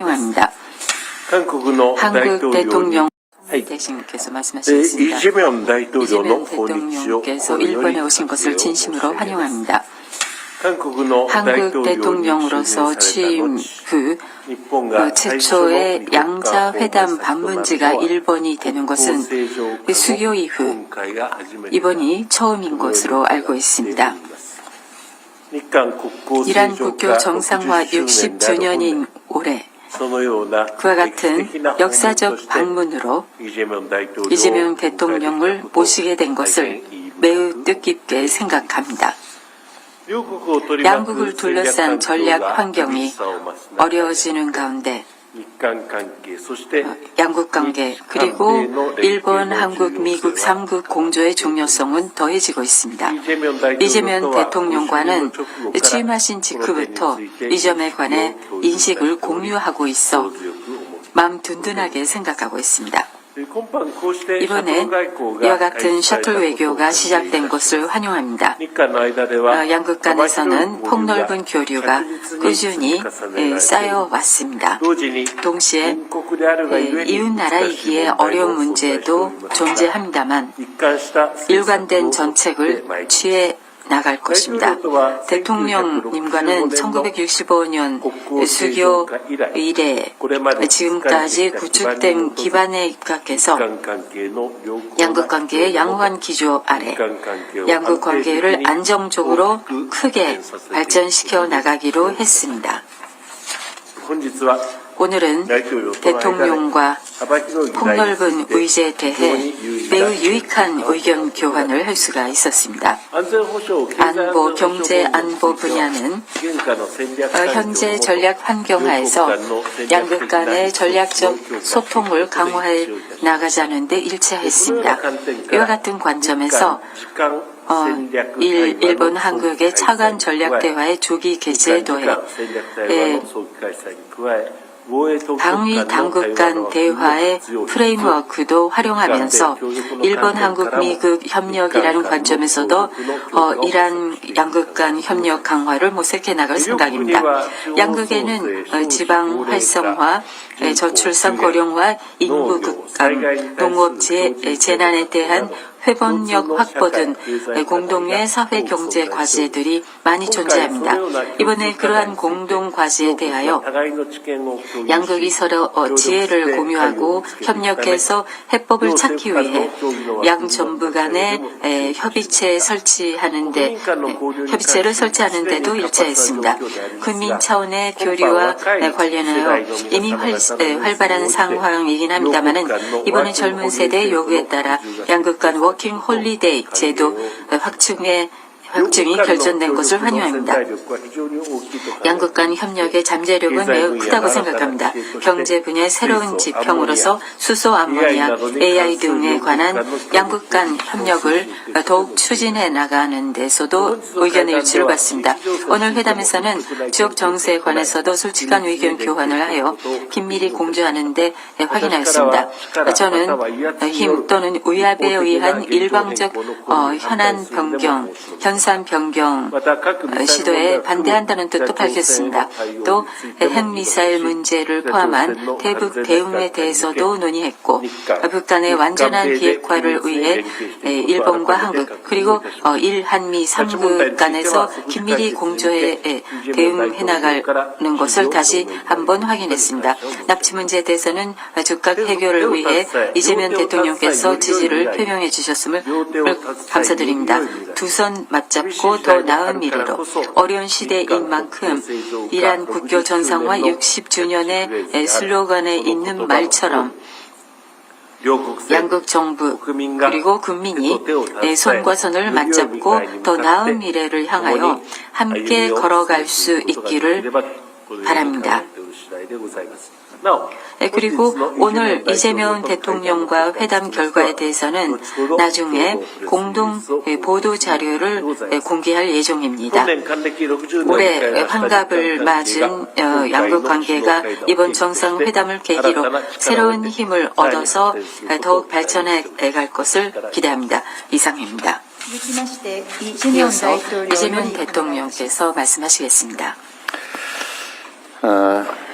합니다. 한국 대통령 대신께서 말씀하셨습니다. 이재명 대통령께서 일본에 오신 것을 진심으로 환영합니다. 한국 대통령으로서 취임 후그 그 최초의 양자회담 방문지가 일본이 되는 것은 그 수요 이후 이번이 처음인 것으로 알고 있습니다. 이란 국교 정상화 60주년인 올해 그와 같은 역사적 방문으로 이재명 대통령을 모시게 된 것을 매우 뜻깊게 생각합니다. 양국을 둘러싼 전략 환경이 어려워지는 가운데 양국 관계 그리고 일본, 한국, 미국 3국 공조의 중요성은 더해지고 있습니다. 이재명 대통령과는 취임하신 직후부터 이 점에 관해 인식을 공유하고 있어 마음 든든하게 생각하고 있습니다. 이번에 이와 같은 셔틀 외교가 시작된 것을 환영합니다. 어, 양국 간에서는 폭넓은 교류가 꾸준히 에, 쌓여왔습니다. 동시에 에, 이웃 나라이기에 어려운 문제도 존재합니다만 일관된 정책을 취해 나갈 것입니다. 대통령님과는 1965년 수교 이래 지금까지 구축된 기반에 입각해서 양국 관계의 양호한 기조 아래 양국 관계를 안정적으로 크게 발전시켜 나가기로 했습니다. 오늘은 대통령과 폭넓은 의제에 대해 매우 유익한 의견 교환을 할 수가 있었습니다. 안보, 경제 안보 분야는 어, 현재 전략 환경하에서 양국 간의 전략적 소통을 강화해 나가자는 데 일치했습니다. 이와 같은 관점에서 어, 일, 일본, 한국의 차관 전략 대화의 조기 개최에 더해 에, 방위 당국 간 대화의 프레임워크도 활용하면서 일본, 한국, 미국 협력이라는 관점에서도 어, 이란 양국 간 협력 강화를 모색해 나갈 생각입니다. 양국에는 어, 지방 활성화, 에, 저출산 고령화, 인구 농업지의 에, 재난에 대한 회복력 확보 등 공동의 사회 경제 과제들이 많이 존재합니다. 이번에 그러한 공동 과제에 대하여 양국이 서로 어, 지혜를 공유하고 협력해서 해법을 찾기 위해 양 정부 간의 에, 협의체 설치하는데 에, 협의체를 설치하는 데도 일치했습니다. 국민 차원의 교류와 에, 관련하여 이미 활, 에, 활발한 상황이긴 합니다만은 이번에 젊은 세대의 요구에 따라 양국 간 워킹 홀리데이 제도 확충에 확증이 결정된 것을 환영합니다. 양국 간 협력의 잠재력은 매우 크다고 생각합니다. 경제 분야의 새로운 지평으로서 수소 암모니아, AI 등에 관한 양국 간 협력을 더욱 추진해 나가는 데서도 의견의 일치를 봤습니다. 오늘 회담에서는 지역 정세에 관해서도 솔직한 의견 교환을 하여 긴밀히 공조하는 데 확인하였습니다. 저는 힘 또는 위압에 의한 일방적 어, 현안 변경, 현상 변경 어, 시도에 반대한다는 뜻도 밝혔습니다. 또 핵미사일 문제를 포함한 대북 대응에 대해서도 논의했고 북한의 완전한 비핵화를 위해 에, 일본과 한국 그리고 어, 일한미 3국 간에서 긴밀히 공조해 에, 대응해 나가는 것을 다시 한번 확인했습니다. 납치 문제에 대해서는 즉각 해결을 위해 이재명 대통령께서 지지를 표명해 주셨음을 감사드립니다. 두손맞 잡고 더 나은 미래로 어려운 시대인 만큼 이란 국교 전상화 60주년의 슬로건에 있는 말처럼 양국 정부 그리고 국민이 손과 손을 맞잡고 더 나은 미래를 향하여 함께 걸어갈 수 있기를 바랍니다. 그리고 오늘 이재명 대통령과 회담 결과에 대해서는 나중에 공동 보도 자료를 공개할 예정입니다. 올해 환갑을 맞은 양국 관계가 이번 정상회담을 계기로 새로운 힘을 얻어서 더욱 발전해 갈 것을 기대합니다. 이상입니다. 이어서 이재명 대통령께서 말씀하시겠습니다. 어...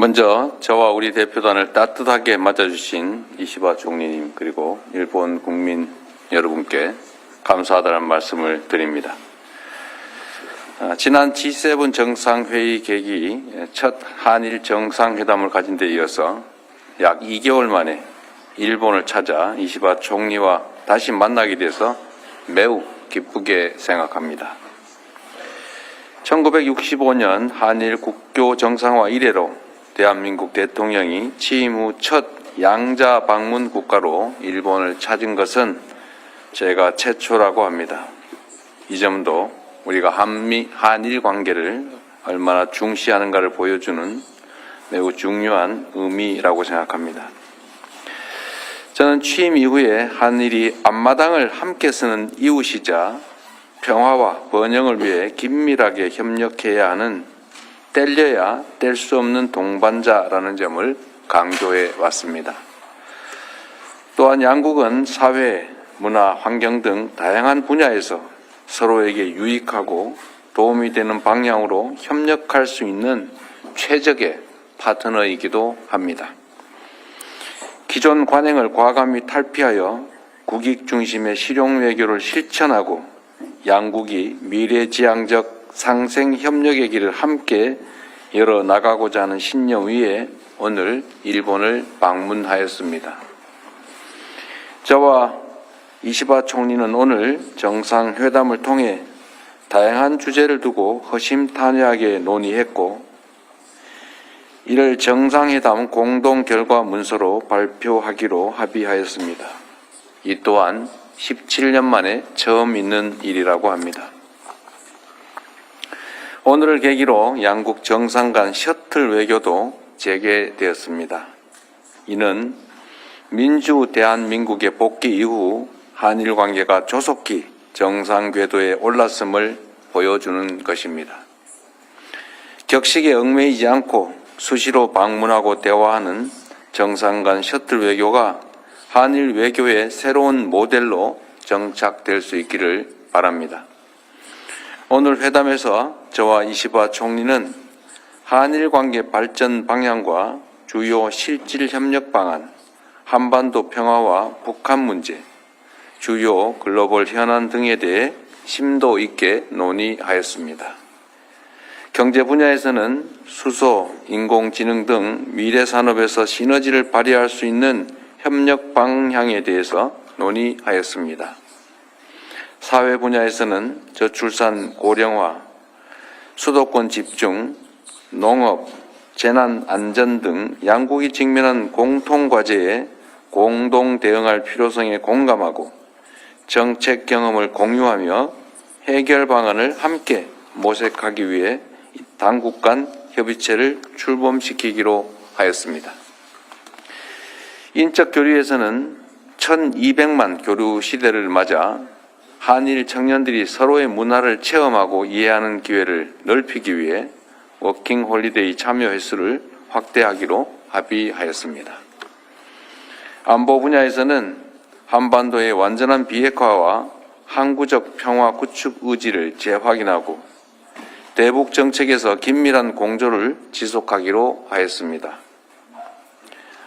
먼저 저와 우리 대표단을 따뜻하게 맞아주신 이시바 총리님 그리고 일본 국민 여러분께 감사하다는 말씀을 드립니다. 아, 지난 G7 정상회의 계기 첫 한일 정상회담을 가진 데 이어서 약 2개월 만에 일본을 찾아 이시바 총리와 다시 만나게 돼서 매우 기쁘게 생각합니다. 1965년 한일 국교 정상화 이래로 대한민국 대통령이 취임 후 첫 양자 방문 국가로 일본을 찾은 것은 제가 최초라고 합니다. 이 점도 우리가 한미, 한일 관계를 얼마나 중시하는가를 보여주는 매우 중요한 의미라고 생각합니다. 저는 취임 이후에 한일이 앞마당을 함께 쓰는 이웃이자 평화와 번영을 위해 긴밀하게 협력해야 하는 뗄려야 뗄 수 없는 동반자라는 점을 강조해 왔습니다. 또한 양국은 사회, 문화, 환경 등 다양한 분야에서 서로에게 유익하고 도움이 되는 방향으로 협력할 수 있는 최적의 파트너이기도 합니다. 기존 관행을 과감히 탈피하여 국익 중심의 실용 외교를 실천하고 양국이 미래지향적 상생 협력의 길을 함께 열어 나가고자 하는 신념 위에 오늘 일본을 방문하였습니다. 저와 이시바 총리는 오늘 정상회담을 통해 다양한 주제를 두고 허심탄회하게 논의했고 이를 정상회담 공동 결과 문서로 발표하기로 합의하였습니다. 이 또한 17년 만에 처음 있는 일이라고 합니다. 오늘을 계기로 양국 정상 간 셔틀 외교도 재개되었습니다. 이는 민주 대한민국의 복귀 이후 한일 관계가 조속히 정상 궤도에 올랐음을 보여주는 것입니다. 격식에 얽매이지 않고 수시로 방문하고 대화하는 정상 간 셔틀 외교가 한일 외교의 새로운 모델로 정착될 수 있기를 바랍니다. 오늘 회담에서 저와 이시바 총리는 한일 관계 발전 방향과 주요 실질 협력 방안, 한반도 평화와 북한 문제, 주요 글로벌 현안 등에 대해 심도 있게 논의하였습니다. 경제 분야에서는 수소, 인공지능 등 미래 산업에서 시너지를 발휘할 수 있는 협력 방향에 대해서 논의하였습니다. 사회 분야에서는 저출산 고령화, 수도권 집중, 농업, 재난 안전 등 양국이 직면한 공통 과제에 공동 대응할 필요성에 공감하고 정책 경험을 공유하며 해결 방안을 함께 모색하기 위해 당국 간 협의체를 출범시키기로 하였습니다. 인적 교류에서는 1200만 교류 시대를 맞아 한일 청년들이 서로의 문화를 체험하고 이해하는 기회를 넓히기 위해 워킹 홀리데이 참여 횟수를 확대하기로 합의하였습니다. 안보 분야에서는 한반도의 완전한 비핵화와 항구적 평화 구축 의지를 재확인하고 대북 정책에서 긴밀한 공조를 지속하기로 하였습니다.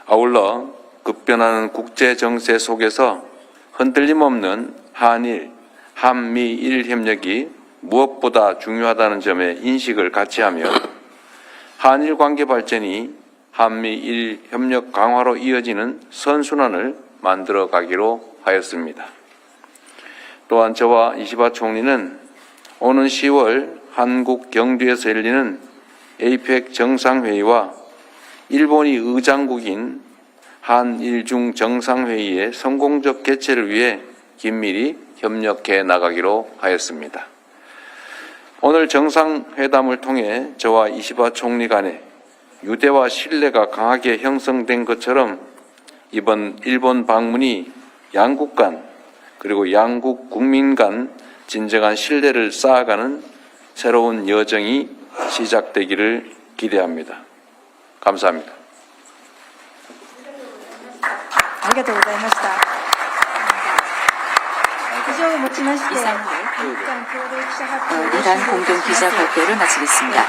아울러 급변하는 국제 정세 속에서 흔들림 없는 한일, 한미일 협력이 무엇보다 중요하다는 점에 인식을 같이 하며 한일 관계 발전이 한미일 협력 강화로 이어지는 선순환을 만들어 가기로 하였습니다. 또한 저와 이시바 총리는 오는 10월 한국 경주에서 열리는 에이펙 정상회의와 일본이 의장국인 한일중 정상회의의 성공적 개최를 위해 긴밀히 협력해 나가기로 하였습니다. 오늘 정상회담을 통해 저와 이시바 총리 간의 유대와 신뢰가 강하게 형성된 것처럼 이번 일본 방문이 양국 간 그리고 양국 국민 간 진정한 신뢰를 쌓아가는 새로운 여정이 시작되기를 기대합니다. 감사합니다. ありがとうございました。 이상으로 이란 공동 기자 발표를 마치겠습니다.